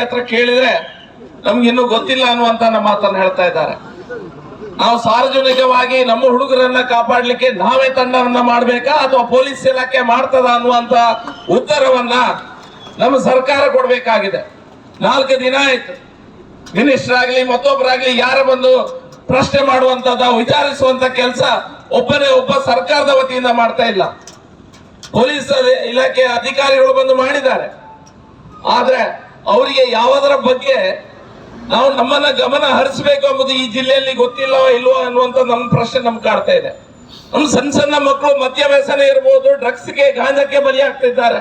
ಹತ್ರ ಕೇಳಿದ್ರೆ ನಮ್ಗೆ ಇನ್ನೂ ಗೊತ್ತಿಲ್ಲ ಅನ್ನುವಂತ ನಮ್ಮ ಮಾತನ್ನು ಹೇಳ್ತಾ ಇದ್ದಾರೆ. ನಾವು ಸಾರ್ವಜನಿಕವಾಗಿ ನಮ್ಮ ಹುಡುಗರನ್ನ ಕಾಪಾಡ್ಲಿಕ್ಕೆ ನಾವೇ ತಂಡವನ್ನ ಮಾಡ್ಬೇಕಾ ಅಥವಾ ಪೊಲೀಸ್ ಇಲಾಖೆ ಮಾಡ್ತದ ಅನ್ನುವಂತ ಉತ್ತರವನ್ನ ನಮ್ಮ ಸರ್ಕಾರ ಕೊಡ್ಬೇಕಾಗಿದೆ. ನಾಲ್ಕು ದಿನ ಆಯ್ತು. ಮಿನಿಸ್ಟರ್ ಆಗ್ಲಿ ಮತ್ತೊಬ್ಬರಾಗ್ಲಿ ಯಾರ ಬಂದು ಪ್ರಶ್ನೆ ಮಾಡುವಂತದ ವಿಚಾರಿಸುವಂತ ಕೆಲಸ ಒಬ್ಬನೇ ಒಬ್ಬ ಸರ್ಕಾರದ ವತಿಯಿಂದ ಮಾಡ್ತಾ ಇಲ್ಲ. ಪೊಲೀಸ್ ಇಲಾಖೆ ಅಧಿಕಾರಿಗಳು ಬಂದು ಮಾಡಿದ್ದಾರೆ. ಆದ್ರೆ ಅವರಿಗೆ ಯಾವುದರ ಬಗ್ಗೆ ನಾವು ನಮ್ಮನ್ನ ಗಮನ ಹರಿಸಬೇಕು ಎಂಬುದು ಈ ಜಿಲ್ಲೆಯಲ್ಲಿ ಗೊತ್ತಿಲ್ಲವೋ ಇಲ್ವೋ ಅನ್ನುವಂತ ನಮ್ಮ ಪ್ರಶ್ನೆ ನಮ್ಗೆ ಕಾಡ್ತಾ ಇದೆ. ನಮ್ಮ ಸಣ್ಣ ಸಣ್ಣ ಮಕ್ಕಳು ಮದ್ಯ ವ್ಯಸನ ಇರ್ಬೋದು ಡ್ರಗ್ಸ್ಗೆ ಗಾಂಜಕ್ಕೆ ಬಲಿಯಾಗ್ತಿದ್ದಾರೆ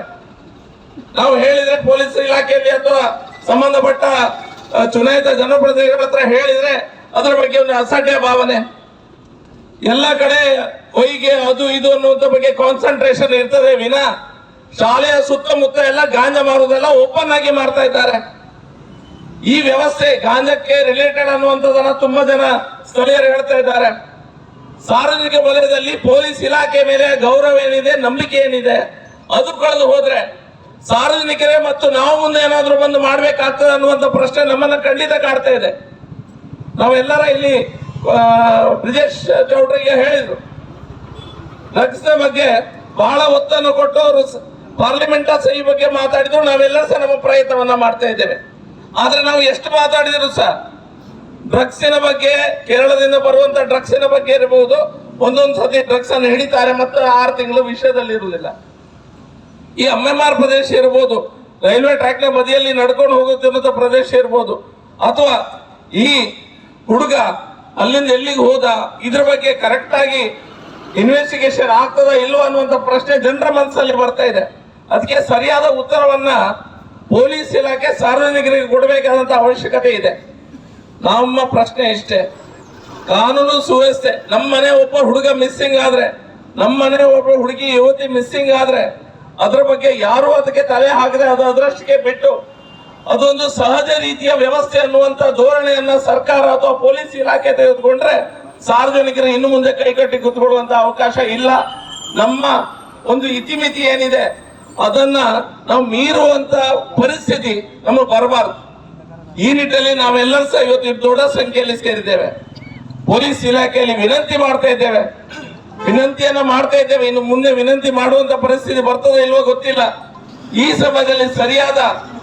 ನಾವು ಹೇಳಿದ್ರೆ ಪೊಲೀಸ್ ಇಲಾಖೆಯಲ್ಲಿ ಅಥವಾ ಸಂಬಂಧಪಟ್ಟ ಚುನಾಯಿತ ಜನಪ್ರತಿನಿಧಿಗಳ ಹತ್ರ ಹೇಳಿದ್ರೆ ಅದರ ಬಗ್ಗೆ ಒಂದು ಅಸಡ್ಡೆ ಭಾವನೆ. ಎಲ್ಲ ಕಡೆ ಹೊಯ್ಗೆ ಅದು ಇದು ಅನ್ನುವಂಥ ಬಗ್ಗೆ ಕಾನ್ಸಂಟ್ರೇಷನ್ ಇರ್ತದೆ ವಿನ. ಶಾಲೆಯ ಸುತ್ತಮುತ್ತ ಎಲ್ಲ ಗಾಂಜಾ ಮಾರುವುದೆಲ್ಲ ಓಪನ್ ಆಗಿ ಮಾಡ್ತಾ ಇದ್ದಾರೆ. ಈ ವ್ಯವಸ್ಥೆ ಗಾಂಜಕ್ಕೆ ರಿಲೇಟೆಡ್ ಅನ್ನುವಂಥದ್ದನ್ನ ತುಂಬಾ ಜನ ಸ್ಥಳೀಯರು ಹೇಳ್ತಾ ಇದ್ದಾರೆ. ಸಾರ್ವಜನಿಕ ವಲಯದಲ್ಲಿ ಪೊಲೀಸ್ ಇಲಾಖೆ ಮೇಲೆ ಗೌರವ ಏನಿದೆ, ನಂಬಿಕೆ ಏನಿದೆ, ಅದು ಕಳೆದು ಹೋದ್ರೆ ಸಾರ್ವಜನಿಕರೇ ಮತ್ತು ನಾವು ಮುಂದೆ ಏನಾದ್ರೂ ಬಂದು ಮಾಡ್ಬೇಕಾಗ್ತದೆ ಅನ್ನುವಂಥ ಪ್ರಶ್ನೆ ನಮ್ಮನ್ನ ಖಂಡಿತ ಕಾಡ್ತಾ ಇದೆ. ನಾವೆಲ್ಲರ ಇಲ್ಲಿ ಬ್ರಿಜೇಶ್ ಚೌಟ್ರಿಗೆ ಹೇಳಿದ್ರು. ಡ್ರಗ್ಸ್ ಬಗ್ಗೆ ಬಹಳ ಒತ್ತನ್ನು ಕೊಟ್ಟು ಅವರು ಪಾರ್ಲಿಮೆಂಟ್ ಸಹಿ ಬಗ್ಗೆ ಮಾತಾಡಿದ್ರು, ನಾವೆಲ್ಲ ಸಹ ನಮ್ಮ ಪ್ರಯತ್ನವನ್ನ ಮಾಡ್ತಾ ಇದ್ದೇವೆ. ಆದ್ರೆ ನಾವು ಎಷ್ಟು ಮಾತಾಡಿದ್ರು ಸಹ, ಡ್ರಗ್ಸಿನ ಬಗ್ಗೆ, ಕೇರಳದಿಂದ ಬರುವಂತ ಡ್ರಗ್ಸಿನ ಬಗ್ಗೆ ಇರಬಹುದು. ಒಂದೊಂದು ಸತಿ ಡ್ರಗ್ಸ್ ಅನ್ನು ಹಿಡಿತಾರೆ, ಮತ್ತು ಆರು ತಿಂಗಳು ವಿಷಯದಲ್ಲಿ ಇರಲಿಲ್ಲ ಈ ಅಮ್ಮೆಮಾರ್ ಪ್ರದೇಶ ಇರ್ಬೋದು ರೈಲ್ವೆ ಟ್ರ್ಯಾಕ್ನ ಬದಿಯಲ್ಲಿ ನಡ್ಕೊಂಡು ಹೋಗುತ್ತಿರುವಂತ ಪ್ರದೇಶ ಇರ್ಬೋದು ಅಥವಾ ಈ ಹುಡುಗ ಅಲ್ಲಿಂದ ಎಲ್ಲಿಗೆ ಹೋದ, ಇದ್ರ ಬಗ್ಗೆ ಕರೆಕ್ಟ್ ಆಗಿ ಇನ್ವೆಸ್ಟಿಗೇಷನ್ ಆಗ್ತದ ಇಲ್ವಾ ಅನ್ನುವಂತ ಪ್ರಶ್ನೆ ಜನರ ಮನಸ್ಸಲ್ಲಿ ಬರ್ತಾ ಇದೆ. ಅದಕ್ಕೆ ಸರಿಯಾದ ಉತ್ತರವನ್ನ ಪೊಲೀಸ್ ಇಲಾಖೆ ಸಾರ್ವಜನಿಕರಿಗೆ ಕೊಡಬೇಕಾದಂತ ಅವಶ್ಯಕತೆ ಇದೆ. ನಮ್ಮ ಪ್ರಶ್ನೆ ಇಷ್ಟೇ. ಕಾನೂನು ಸುವ್ಯವಸ್ಥೆ, ನಮ್ಮ ಮನೆ ಒಬ್ಬ ಹುಡುಗ ಮಿಸ್ಸಿಂಗ್ ಆದ್ರೆ, ನಮ್ಮ ಮನೆ ಒಬ್ಬ ಹುಡುಗಿ ಯುವತಿ ಮಿಸ್ಸಿಂಗ್ ಆದ್ರೆ, ಅದ್ರ ಬಗ್ಗೆ ಯಾರು ಅದಕ್ಕೆ ತಲೆ ಹಾಕದೆ ಅದು ಅದರಷ್ಟಿಗೆ ಬಿಟ್ಟು, ಅದೊಂದು ಸಹಜ ರೀತಿಯ ವ್ಯವಸ್ಥೆ ಅನ್ನುವಂತ ಧೋರಣೆಯನ್ನ ಸರ್ಕಾರ ಅಥವಾ ಪೊಲೀಸ್ ಇಲಾಖೆ ತೆಗೆದುಕೊಂಡ್ರೆ ಸಾರ್ವಜನಿಕರು ಇನ್ನು ಮುಂದೆ ಕೈಕಟ್ಟಿ ಕುತ್ಕೊಳ್ಳುವಂತ ಅವಕಾಶ ಇಲ್ಲ. ನಮ್ಮ ಒಂದು ಇತಿಮಿತಿ ಏನಿದೆ ಅದನ್ನ ನಾವು ಮೀರುವಂತ ಪರಿಸ್ಥಿತಿ ನಮಗೆ ಬರಬಾರ್ದು. ಈ ನಿಟ್ಟಿನಲ್ಲಿ ನಾವೆಲ್ಲರೂ ಸಹ ಇವತ್ತು ದೊಡ್ಡ ಸಂಖ್ಯೆಯಲ್ಲಿ ಸೇರಿದ್ದೇವೆ. ಪೊಲೀಸ್ ಇಲಾಖೆಯಲ್ಲಿ ವಿನಂತಿ ಮಾಡ್ತಾ ಇದ್ದೇವೆ. ವಿನಂತಿಯನ್ನ ಮಾಡ್ತಾ ಇದ್ದೇವೆ. ಇನ್ನು ಮುಂದೆ ವಿನಂತಿ ಮಾಡುವಂತ ಪರಿಸ್ಥಿತಿ ಬರ್ತದೆ ಇಲ್ವೋ ಗೊತ್ತಿಲ್ಲ. ಈ ಸಮಯದಲ್ಲಿ ಸರಿಯಾದ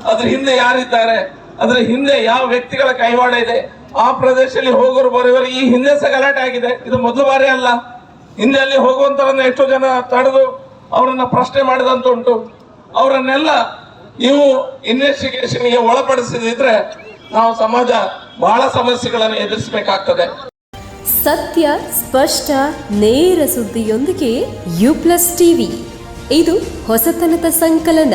ಅದ್ರ ಹಿಂದೆ ಯಾರಿದ್ದಾರೆ? ಅದ್ರ ಹಿಂದೆ ಯಾವ ವ್ಯಕ್ತಿಗಳ ಕೈವಾಡ ಇದೆ? ಆ ಪ್ರದೇಶದಲ್ಲಿ ಹೋಗೋರು ಬರೋರು ಈ ಹಿಂದೆ ಸಹ ಗಲಾಟೆ ಆಗಿದೆ. ಇದು ಮೊದಲು ಬಾರಿ ಅಲ್ಲ. ಹಿಂದೆ ಅಲ್ಲಿ ಹೋಗುವಂತ ಎಷ್ಟೋ ಜನ ತಡೆದು ಅವರನ್ನ ಪ್ರಶ್ನೆ ಮಾಡಿದಂತ ಉಂಟು. ಅವರನ್ನೆಲ್ಲ ನೀವು ಇನ್ವೆಸ್ಟಿಗೇಷನ್ಗೆ ಒಳಪಡಿಸಿದ್ರೆ ನಾವು ಸಮಾಜ ಬಹಳ ಸಮಸ್ಯೆಗಳನ್ನು ಎದುರಿಸಬೇಕಾಗ್ತದೆ. ಸತ್ಯ, ಸ್ಪಷ್ಟ, ನೇರ ಸುದ್ದಿಯೊಂದಿಗೆ ಯು ಪ್ಲಸ್ ಟಿವಿ ಇದು ಹೊಸತನದ ಸಂಕಲನ.